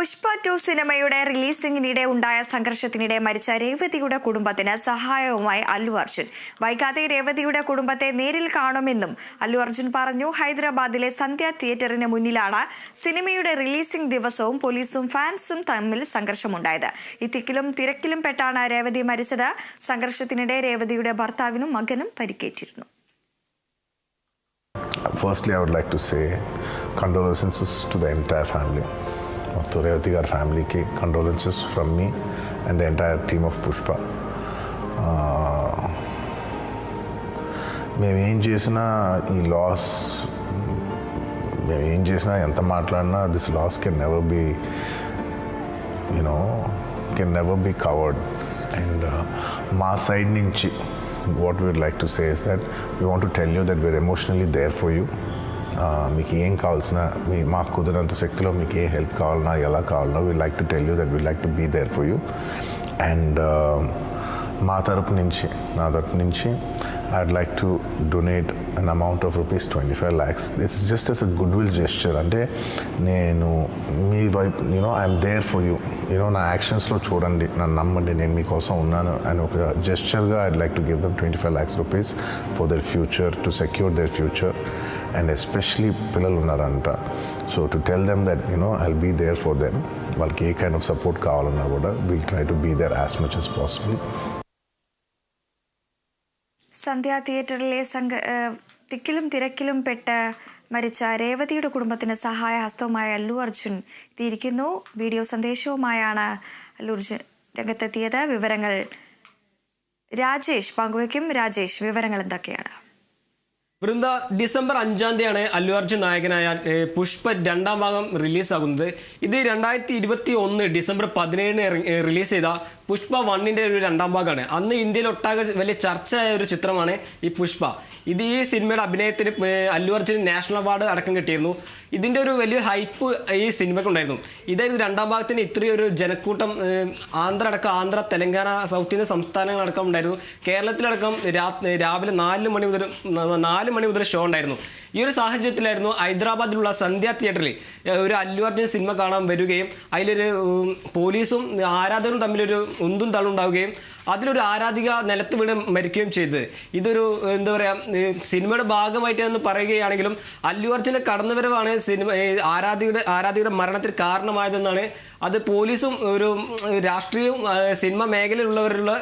Pushpa to സിനിമയുടെ റിലീസിംഗിനിടെ ഉണ്ടായ സംഘർഷത്തിനിടെ മരിച്ച രേവതിയുടെ കുടുംബത്തിന് സഹായവുമായി അല്ലു അർജുൻ. വൈകാതെ രേവതിയുടെ കുടുംബത്തെ നേരിൽ കാണുമെന്നും അല്ലു അർജുൻ പറഞ്ഞു ഹൈദരാബാദിലെ സന്ധ്യ തിയേറ്ററിന് മുന്നിലാണ് സിനിമയുടെ റിലീസിംഗ് ദിവസവും പോലീസും ഫാൻസും തമ്മിൽ സംഘർഷമുണ്ടായത്. ഈ തിക്കിലും തിരക്കിലും പെട്ടാണ് രേവതി മരിച്ചത്. സംഘർഷത്തിനിടെ രേവതിയുടെ ഭർത്താവിനും മകനും പരിക്കേറ്റിരുന്നു. Firstly, I would like to say condolences to the entire family. మొత్తం రేవతి గారి ఫ్యామిలీకి condolences from me and the entire team of Pushpa మేము ఏం చేసినా ఈ లాస్ మేము ఏం చేసినా ఎంత మాట్లాడినా this loss can never be you know can never be covered and మా సైడ్ నుంచి what we'd like to says that we want to tell you that we are emotionally there for you మీకు ఏం కావాల్సిన మీ మాకు కుదిరినంత శక్తిలో మీకు ఏ help కావాలన్నా ఎలా కావాలన్నా we like to tell you that we like to be there for you and మా తరపు నుంచి నా తరపు నుంచి I'd like to donate an amount of rupees twenty five lakhs it's just as a good will gesture అంటే నేను మీ వైపు you know I'm there for you you know నా యాక్షన్స్లో చూడండి నన్ను నమ్మండి నేను మీకోసం ఉన్నాను అని ఒక జెస్చర్గా I'd like to give them twenty five lakhs rupees for their future to secure their future and especially పిల్లలు ఉన్నారంట so to tell them that you know I'll be there for them వాళ్ళకి ఏ కైండ్ ఆఫ్ సపోర్ట్ కావాలన్నా కూడా will try to be there as much as possible സന്ധ്യ തിയേറ്ററിലെ സംഘ ഏഹ് തിക്കിലും തിരക്കിലും പെട്ട് മരിച്ച രേവതിയുടെ കുടുംബത്തിന് സഹായ ഹസ്തവുമായ അല്ലു അർജുൻ എത്തിയിരിക്കുന്നു വീഡിയോ സന്ദേശവുമായാണ് അല്ലു അർജുൻ രംഗത്തെത്തിയത് വിവരങ്ങൾ രാജേഷ് പങ്കുവയ്ക്കും രാജേഷ് വിവരങ്ങൾ എന്തൊക്കെയാണ് വൃന്ദ ഡിസംബർ അഞ്ചാം തീയതിയാണ് അല്ലു അർജുൻ നായകനായ പുഷ്പ രണ്ടാം ഭാഗം റിലീസാകുന്നത്. ഇത് രണ്ടായിരത്തി ഇരുപത്തി ഒന്ന് ഡിസംബർ പതിനേഴിന് റിലീസ് ചെയ്ത പുഷ്പ വണ്ണിന്റെ ഒരു രണ്ടാം ഭാഗമാണ്. അന്ന് ഇന്ത്യയിൽ ഒട്ടാകെ വലിയ ചർച്ചയായ ഒരു ചിത്രമാണ് ഈ പുഷ്പ. ഇത് ഈ സിനിമയുടെ അഭിനയത്തിന് അല്ലു അർജുൻ നാഷണൽ അവാർഡ് അടക്കം കിട്ടിയിരുന്നു. ഇതിന്റെ ഒരു വലിയ ഹൈപ്പ് ഈ സിനിമയ്ക്കുണ്ടായിരുന്നു. ഇതായിരുന്നു രണ്ടാം ഭാഗത്തിന് ഇത്രയും ഒരു ജനക്കൂട്ടം ആന്ധ്ര അടക്കം ആന്ധ്ര തെലങ്കാന സൗത്ത് ഇന്ത്യൻ സംസ്ഥാനങ്ങളടക്കം ഉണ്ടായിരുന്നു. കേരളത്തിലടക്കം രാവിലെ നാല് മണി മുതൽ നാല് മണി മുതൽ ഷോ ഉണ്ടായിരുന്നു. ഈ ഒരു സാഹചര്യത്തിലായിരുന്നു ഹൈദരാബാദിലുള്ള സന്ധ്യ തിയേറ്ററിൽ ഒരു അല്ലു അർജുൻ സിനിമ കാണാൻ വരികയും അതിലൊരു പോലീസും ആരാധകരും തമ്മിലൊരു ഉന്തും തള്ളും ഉണ്ടാവുകയും അതിലൊരു ആരാധിക നിലത്ത് വീണ് മരിക്കുകയും ചെയ്തത് ഇതൊരു എന്താ പറയുക സിനിമയുടെ ഭാഗമായിട്ട് എന്ന് പറയുകയാണെങ്കിലും അല്ലു അർജുന്റെ കടന്നുവരവാണ് സിനിമ ആരാധികയുടെ ആരാധികയുടെ മരണത്തിന് കാരണമായതെന്നാണ്. അത് പോലീസും ഒരു രാഷ്ട്രീയവും സിനിമ മേഖലയിലുള്ളവരുള്ള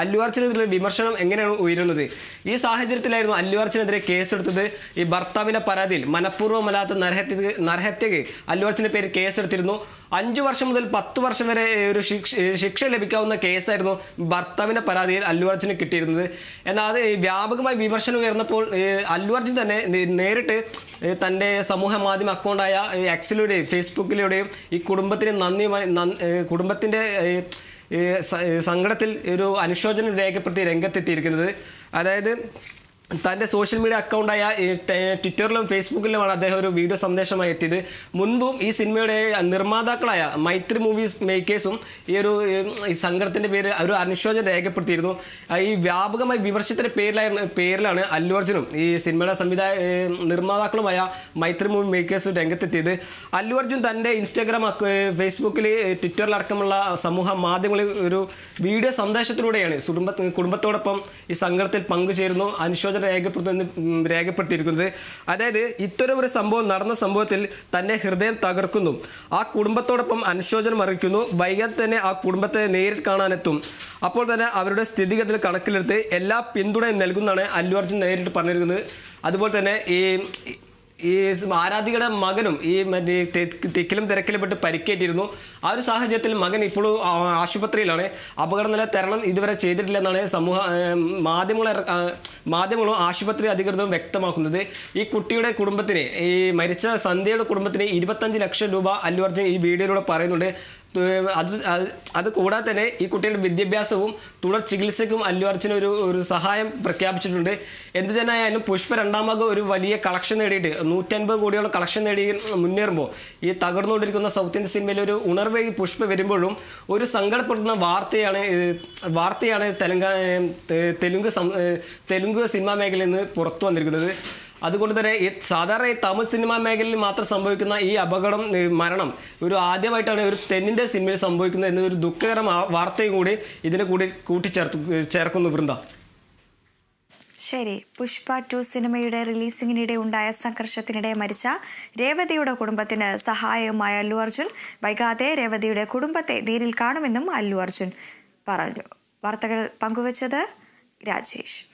അല്ലു അർജുനെതിരെ വിമർശനം എങ്ങനെയാണ് ഉയരുന്നത്? ഈ സാഹചര്യത്തിലായിരുന്നു അല്ലു അർജുനെതിരെ കേസെടുത്തത് ഈ ഭർത്താവിന്റെ പരാതിയിൽ. മനഃപൂർവമല്ലാത്ത നരഹത്യക്ക് നരഹത്യക്ക് അല്ലു അർജുന്റെ പേര് കേസെടുത്തിരുന്നു. അഞ്ചു വർഷം മുതൽ പത്ത് വർഷം വരെ ഒരു ശിക്ഷ ശിക്ഷ ലഭിക്കാവുന്ന കേസായിരുന്നു ഭർത്താവിന്റെ പരാതിയിൽ അല്ലു അർജുന് കിട്ടിയിരുന്നത്. എന്നാൽ അത് വ്യാപകമായി വിമർശനം ഉയർന്നപ്പോൾ അല്ലു അർജുൻ തന്നെ നേരിട്ട് തന്റെ സമൂഹ മാധ്യമ അക്കൗണ്ടായ എക്സിലൂടെയും ഫേസ്ബുക്കിലൂടെയും ഈ കുടുംബത്തിന് നന്ദിയുമായി നന്ദി കുടുംബത്തിന്റെ സങ്കടത്തിൽ ഒരു അനുശോചനം രേഖപ്പെടുത്തി രംഗത്തെത്തിയിരിക്കുന്നത്. അതായത് തന്റെ സോഷ്യൽ മീഡിയ അക്കൗണ്ടായ ട്വിറ്ററിലും ഫേസ്ബുക്കിലുമാണ് അദ്ദേഹം ഒരു വീഡിയോ സന്ദേശമായി എത്തിയത്. മുൻപും ഈ സിനിമയുടെ നിർമ്മാതാക്കളായ മൈത്രി മൂവീസ് മേക്കേഴ്സും ഈ ഒരു സങ്കടത്തിന്റെ പേര് ഒരു അനുശോചനം രേഖപ്പെടുത്തിയിരുന്നു. ഈ വ്യാപകമായി വിമർശത്തിന്റെ പേരിലാണ് പേരിലാണ് അല്ലു അർജുനും ഈ സിനിമയുടെ സംവിധായ നിർമ്മാതാക്കളുമായ മൈത്രി മൂവി മേക്കേഴ്സും രംഗത്തെത്തിയത്. അല്ലു അർജുൻ തന്റെ ഇൻസ്റ്റാഗ്രാം ഫേസ്ബുക്കിൽ ട്വിറ്ററിലടക്കമുള്ള സമൂഹ മാധ്യമങ്ങളിൽ ഒരു വീഡിയോ സന്ദേശത്തിലൂടെയാണ് കുടുംബ കുടുംബത്തോടൊപ്പം ഈ സംഘടനത്തിൽ പങ്കുചേരുന്നു. അനുശോചനം രേഖപ്പെടുത്തുന്ന രേഖപ്പെടുത്തിയിരിക്കുന്നത്. അതായത് ഇത്തരം ഒരു സംഭവം നടന്ന സംഭവത്തിൽ തന്റെ ഹൃദയം തകർക്കുന്നു. ആ കുടുംബത്തോടൊപ്പം അനുശോചനം അറിയിക്കുന്നു. വൈകാതെ തന്നെ ആ കുടുംബത്തെ നേരിട്ട് കാണാനെത്തും. അപ്പോൾ തന്നെ അവരുടെ സ്ഥിതിഗതികൾ കണക്കിലെടുത്ത് എല്ലാ പിന്തുണയും നൽകുന്നതാണ് അല്ലു അർജുൻ നേരിട്ട് പറഞ്ഞിരിക്കുന്നത്. അതുപോലെ തന്നെ ഈ ഈ ആരാധികയുടെ മകനും ഈ മറ്റേ തിക്കിലും തിരക്കിലും പെട്ട് പരിക്കേറ്റിരുന്നു. ആ ഒരു സാഹചര്യത്തിൽ മകൻ ഇപ്പോഴും ആശുപത്രിയിലാണ് ആശുപത്രിയിലാണ്. അപകടനില തരണം ഇതുവരെ ചെയ്തിട്ടില്ലെന്നാണ് സമൂഹ മാധ്യമങ്ങൾ മാധ്യമങ്ങളും ആശുപത്രി അധികൃതരും വ്യക്തമാക്കുന്നത്. ഈ കുട്ടിയുടെ കുടുംബത്തിന് ഈ മരിച്ച സന്ധ്യയുടെ കുടുംബത്തിന് ഇരുപത്തഞ്ച് ലക്ഷം രൂപ അല്ലു അർജുൻ ഈ വീഡിയോയിലൂടെ പറയുന്നുണ്ട്. അത് അത് കൂടാതെ തന്നെ ഈ കുട്ടിയുടെ വിദ്യാഭ്യാസവും തുടർ ചികിത്സയ്ക്കും അല്ലു അർജുന ഒരു ഒരു സഹായം പ്രഖ്യാപിച്ചിട്ടുണ്ട്. എന്തു തന്നെ ആയാലും പുഷ്പ രണ്ടാമത് ഒരു വലിയ കളക്ഷൻ നേടിയിട്ട് നൂറ്റൻപത് കോടിയോളം കളക്ഷൻ നേടി മുന്നേറുമ്പോൾ ഈ തകർന്നുകൊണ്ടിരിക്കുന്ന സൗത്ത് ഇന്ത്യൻ സിനിമയിൽ ഒരു ഉണർവ് ഈ പുഷ്പ വരുമ്പോഴും ഒരു സങ്കടപ്പെടുന്ന വാർത്തയാണ് വാർത്തയാണ് തെലങ്കാന തെലുങ്ക് തെലുങ്ക് സിനിമാ മേഖലയിൽ നിന്ന് പുറത്തു വന്നിരിക്കുന്നത്. അതുകൊണ്ട് തന്നെ സാധാരണ ഈ തമിഴ് സിനിമാ മേഖലയിൽ മാത്രം സംഭവിക്കുന്ന ഈ അപകടം മരണം ഒരു ആദ്യമായിട്ടാണ് ഒരു തെന്നിന്റെ സിനിമയിൽ സംഭവിക്കുന്നത് എന്നൊരു ദുഃഖകരം വാർത്തയും കൂടി ഇതിനെ കൂടി കൂട്ടിച്ചേർത്ത് ചേർക്കുന്നു വൃന്ദ. ശരി. പുഷ്പ ടു സിനിമയുടെ റിലീസിംഗിനിടെ ഉണ്ടായ സംഘർഷത്തിനിടെ മരിച്ച രേവതിയുടെ കുടുംബത്തിന് സഹായവുമായ അല്ലു അർജുൻ. വൈകാതെ രേവതിയുടെ കുടുംബത്തെ നേരിൽ കാണുമെന്നും അല്ലു അർജുൻ പറഞ്ഞു. വാർത്തകൾ പങ്കുവച്ചത് രാജേഷ്.